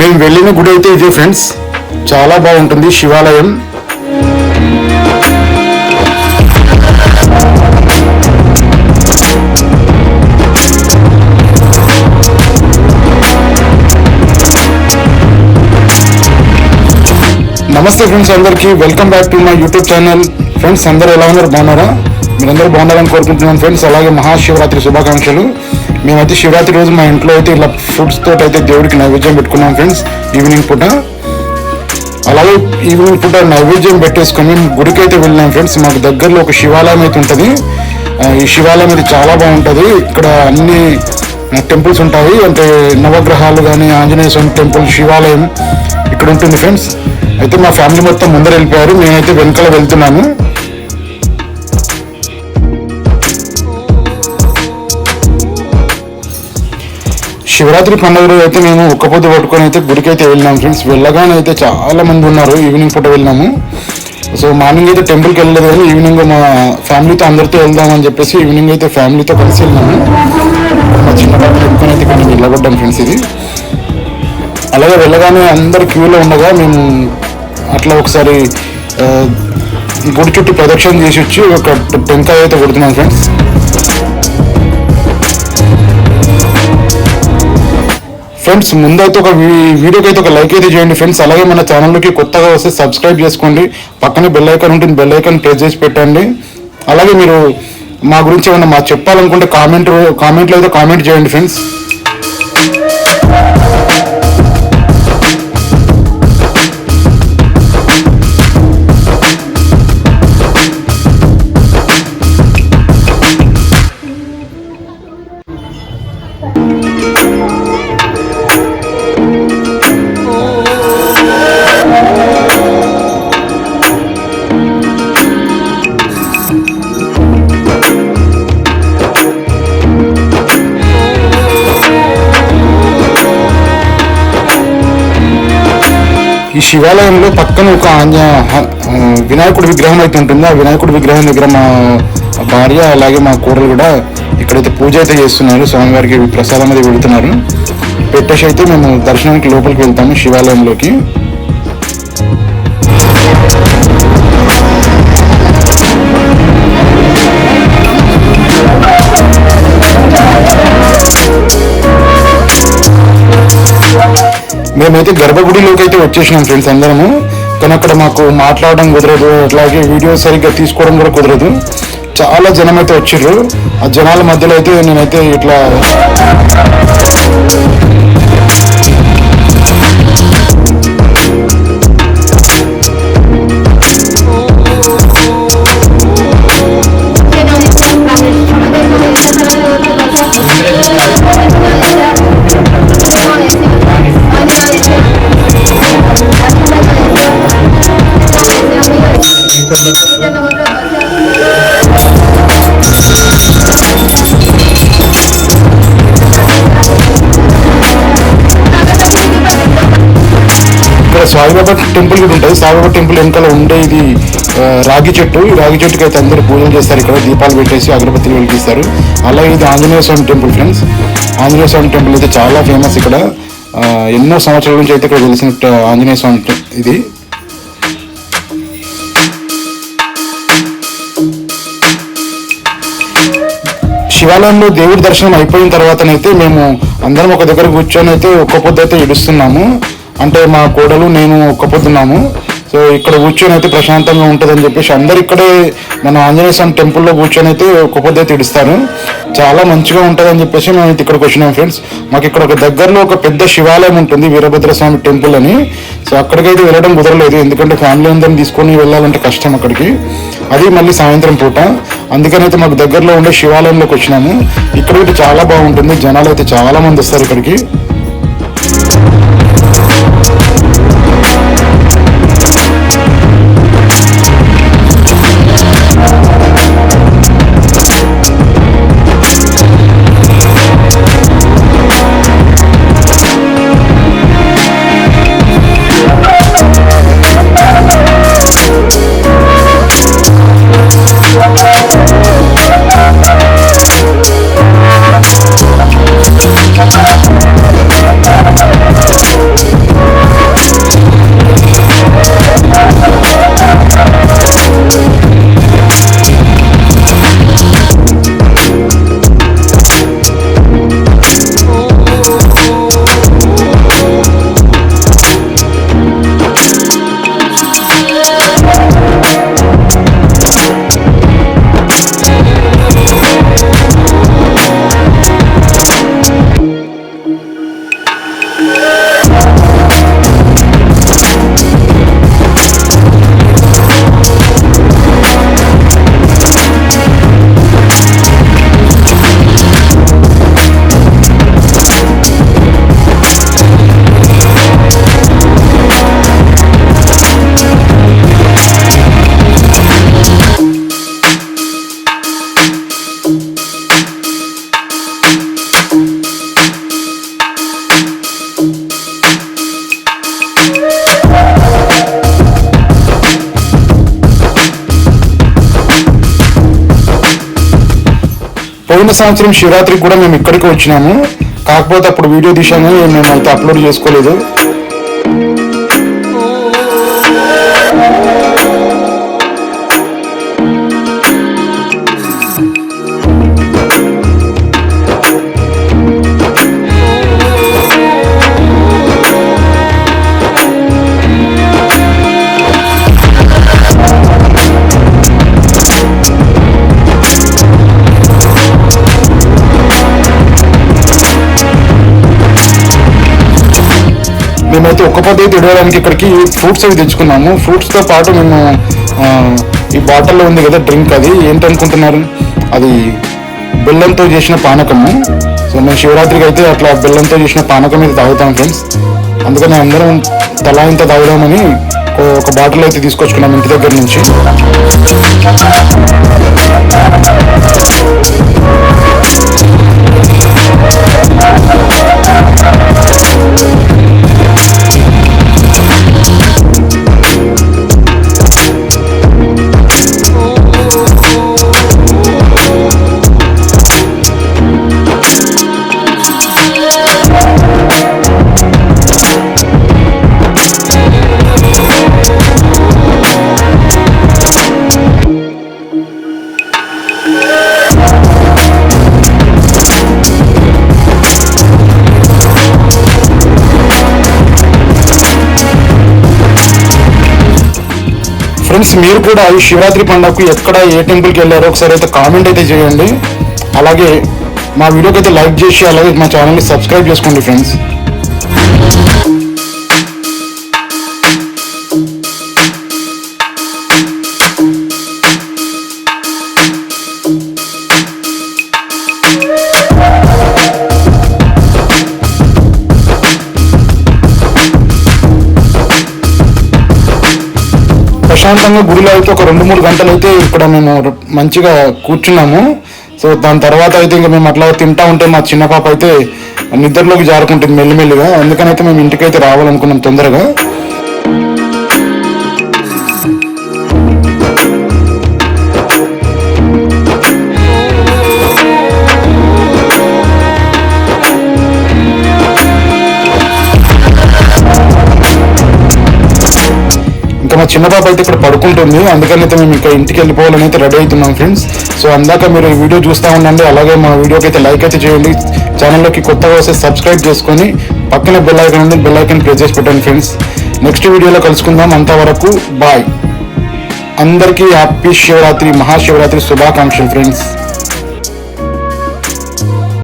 మేము వెళ్ళిన గుడి అయితే ఇదే ఫ్రెండ్స్ చాలా బాగుంటుంది శివాలయం. నమస్తే ఫ్రెండ్స్ అందరికీ. Welcome back to my YouTube channel friends అందరూ ఎలా ఉన్నారు? బాగున్నారా? మీరందరూ బాగున్నారని కోరుకుంటున్నాను ఫ్రెండ్స్ అలాగే మహాశివరాత్రి శుభాకాంక్షలు. మేమైతే శివరాత్రి రోజు మా ఇంట్లో అయితే ఇలా ఫుడ్స్ తోటి అయితే దేవుడికి నైవేద్యం పెట్టుకున్నాం ఫ్రెండ్స్ ఈవినింగ్ పూట. అలాగే ఈవినింగ్ పూట నైవేద్యం పెట్టేసుకొని గుడికి అయితే వెళ్ళినాం ఫ్రెండ్స్ మాకు దగ్గరలో ఒక శివాలయం అయితే ఉంటుంది. ఈ శివాలయం అయితే చాలా బాగుంటుంది. ఇక్కడ అన్ని టెంపుల్స్ ఉంటాయి. అంటే నవగ్రహాలు కానీ ఆంజనేయ స్వామి టెంపుల్ శివాలయం ఇక్కడ ఉంటుంది ఫ్రెండ్స్ అయితే మా ఫ్యామిలీ మొత్తం ముందర వెళ్ళిపోయారు. మేమైతే వెనకాల వెళ్తున్నాము. శివరాత్రి పండుగ రోజు అయితే మేము ఒక్క పొద్దు పట్టుకొని అయితే గుడికి అయితే వెళ్ళినాం ఫ్రెండ్స్. వెళ్ళగానే అయితే చాలా మంది ఉన్నారు ఈవినింగ్ పూట వెళ్ళినాము. సో మార్నింగ్ అయితే టెంపుల్కి వెళ్ళలేదు కానీ ఈవినింగ్ మా ఫ్యామిలీతో అందరితో వెళ్దామని చెప్పేసి ఈవినింగ్ అయితే ఫ్యామిలీతో కలిసి వెళ్ళినాము. మా చిన్న పాప పెట్టుకొని అయితే కానీ వెళ్ళగొట్టాం ఫ్రెండ్స్ ఇది. అలాగే వెళ్ళగానే అందరు క్యూలో ఉండగా మేము అట్లా ఒకసారి గుడి చుట్టూ ప్రదక్షిణ చేసి వచ్చి ఒక టెంకాయ అయితే కొడుతున్నాం ఫ్రెండ్స్. ఫ్రెండ్స్ ముందైతే ఒక వీ- వీడియోకి అయితే ఒక లైక్ అయితే చేయండి. ఫ్రెండ్స్ అలాగే మన ఛానల్లోకి కొత్తగా వస్తే సబ్స్క్రైబ్ చేసుకోండి. పక్కనే బెల్ ఐకాన్ ఉంటుంది బెల్ ఐకాన్ ప్రెస్ చేసి పెట్టండి. అలాగే మీరు మా గురించి ఏమైనా మా చెప్పాలనుకుంటే కామెంట్ కామెంట్లో అయితే కామెంట్ చేయండి ఫ్రెండ్స్ శివాలయంలో పక్కన ఒక ఆంజ- వినాయకుడి విగ్రహం అయితే ఉంటుంది. ఆ వినాయకుడి విగ్రహం దగ్గర మా భార్య అలాగే మా కూరలు కూడా ఇక్కడైతే పూజ అయితే చేస్తున్నారు. స్వామివారికి ప్రసాదం అనేది పెడుతున్నారు. పెట్టేసి అయితే మేము దర్శనానికి లోపలికి వెళ్తాము శివాలయంలోకి. మేమైతే గర్భగుడిలోకి అయితే వచ్చేసినాం ఫ్రెండ్స్ అందరము. కానీ అక్కడ మాకు మాట్లాడడం కుదరదు అట్లాగే వీడియో సరిగ్గా తీసుకోవడం కూడా కుదరదు. చాలా జనం అయితే వచ్చిర్రు. ఆ జనాల మధ్యలో అయితే నేనైతే ఇట్లా సాయిబాబా టెంపుల్ కూడా ఉంటుంది. సాయిబాబా టెంపుల్ వెనకాల ఉండే ఇది రాగి చెట్టు. ఈ రాగి చెట్టుకి అయితే అందరూ పూజలు చేస్తారు. ఇక్కడ దీపాలు పెట్టేసి అగరబత్తిని వెలిగిస్తారు. అలాగే ఇది Anjaneya Swamy temple friends. Anjaneya Swamy temple అయితే చాలా ఫేమస్ ఇక్కడ. ఎన్నో సంవత్సరాల నుంచి అయితే ఇక్కడ తెలిసిన ఆంజనేయ స్వామి ఇది. శివాలయంలో దేవుడి దర్శనం అయిపోయిన తర్వాతనైతే మేము అందరం ఒక దగ్గర కూర్చొని అయితే ఒక్క పొద్దు అయితే ఇడుస్తున్నాము అంటే మా కోడలు నేను ఒక్క పొద్దున్నాము సో ఇక్కడ కూర్చొని అయితే ప్రశాంతంగా ఉంటుందని చెప్పేసి అందరు ఇక్కడే మన ఆంజనేయ స్వామి టెంపుల్లో కూర్చొని అయితే ఒక్క పొద్దు ఇడుస్తారు. చాలా మంచిగా ఉంటుందని చెప్పేసి మేము అయితే ఇక్కడికి వచ్చినాం ఫ్రెండ్స్. మాకు ఇక్కడ ఒక దగ్గరలో ఒక పెద్ద శివాలయం ఉంటుంది వీరభద్ర స్వామి టెంపుల్ అని. సో అక్కడికైతే వెళ్ళడం కుదరలేదు ఎందుకంటే ఫ్యామిలీ అందరిని తీసుకొని వెళ్ళాలంటే కష్టం అక్కడికి. అది మళ్ళీ సాయంత్రం పూట. అందుకనైతే మాకు దగ్గరలో ఉండే శివాలయంలోకి వచ్చినాము. ఇక్కడ చాలా బాగుంటుంది జనాలు అయితే చాలా మంది వస్తారు ఇక్కడికి. పోయిన సంవత్సరం శివరాత్రికి కూడా మేము ఇక్కడికి వచ్చినాము. కాకపోతే అప్పుడు వీడియో తీసాము మేము అయితే అప్లోడ్ చేసుకోలేదు. కాకపోతే తిడవడానికి ఇక్కడికి ఫ్రూట్స్ అవి తెచ్చుకున్నాము. ఫ్రూట్స్తో పాటు మేము ఈ బాటిల్లో ఉంది కదా డ్రింక్ అది ఏంటనుకుంటున్నారు? అది బెల్లంతో చేసిన పానకము. సో మేము శివరాత్రికి అయితే అట్లా బెల్లంతో చేసిన పానకం ఇది తాగుతాం ఫ్రెండ్స్ అందుకని అందరం తలా ఇంత తాగుదామని ఒక- ఒక బాటిల్ అయితే తీసుకొచ్చుకున్నాం ఇంటి దగ్గర నుంచి. ఫ్రెండ్స్ మీరు కూడా ఈ శివరాత్రి పండుగకు ఎక్కడ ఏ టెంపుల్కి వెళ్ళారో ఒకసారి అయితే కామెంట్ అయితే చేయండి. అలాగే మా వీడియోకి అయితే లైక్ చేసి అలాగే మా ఛానల్ని సబ్స్క్రైబ్ చేసుకోండి ఫ్రెండ్స్. ప్రశాంతంగా గుడిలో అయితే ఒక రెండు మూడు గంటలు అయితే ఇక్కడ మేము మంచిగా కూర్చున్నాము. సో దాని తర్వాత అయితే ఇంకా మేము అట్లా తింటా ఉంటే మా చిన్న పాప అయితే నిద్రలోకి జారుకుంటుంది మెల్లిమెల్లిగా. అందుకని అయితే మేము ఇంటికి అయితే రావాలనుకున్నాం తొందరగా. మా చిన్న పాప అయితే ఇక్కడ పడుకుంటుంది. అందుకని అయితే మేము ఇక్కడ ఇంటికి వెళ్ళిపోవాలని అయితే రెడీ అవుతున్నాం ఫ్రెండ్స్ సో అందాక మీరు ఈ వీడియో చూస్తూ ఉండండి. అలాగే మా వీడియోకి అయితే లైక్ అయితే చేయండి. ఛానల్లోకి కొత్తగా వస్తే సబ్స్క్రైబ్ చేసుకొని పక్కన బెల్ ఐకాన్ ఉంది. బెల్ ఐకాన్ ప్రెస్ చేసి పెట్టండి ఫ్రెండ్స్ నెక్స్ట్ వీడియోలో కలుసుకుందాం. అంతవరకు బాయ్ అందరికీ హ్యాపీ శివరాత్రి మహాశివరాత్రి శుభాకాంక్షలు ఫ్రెండ్స్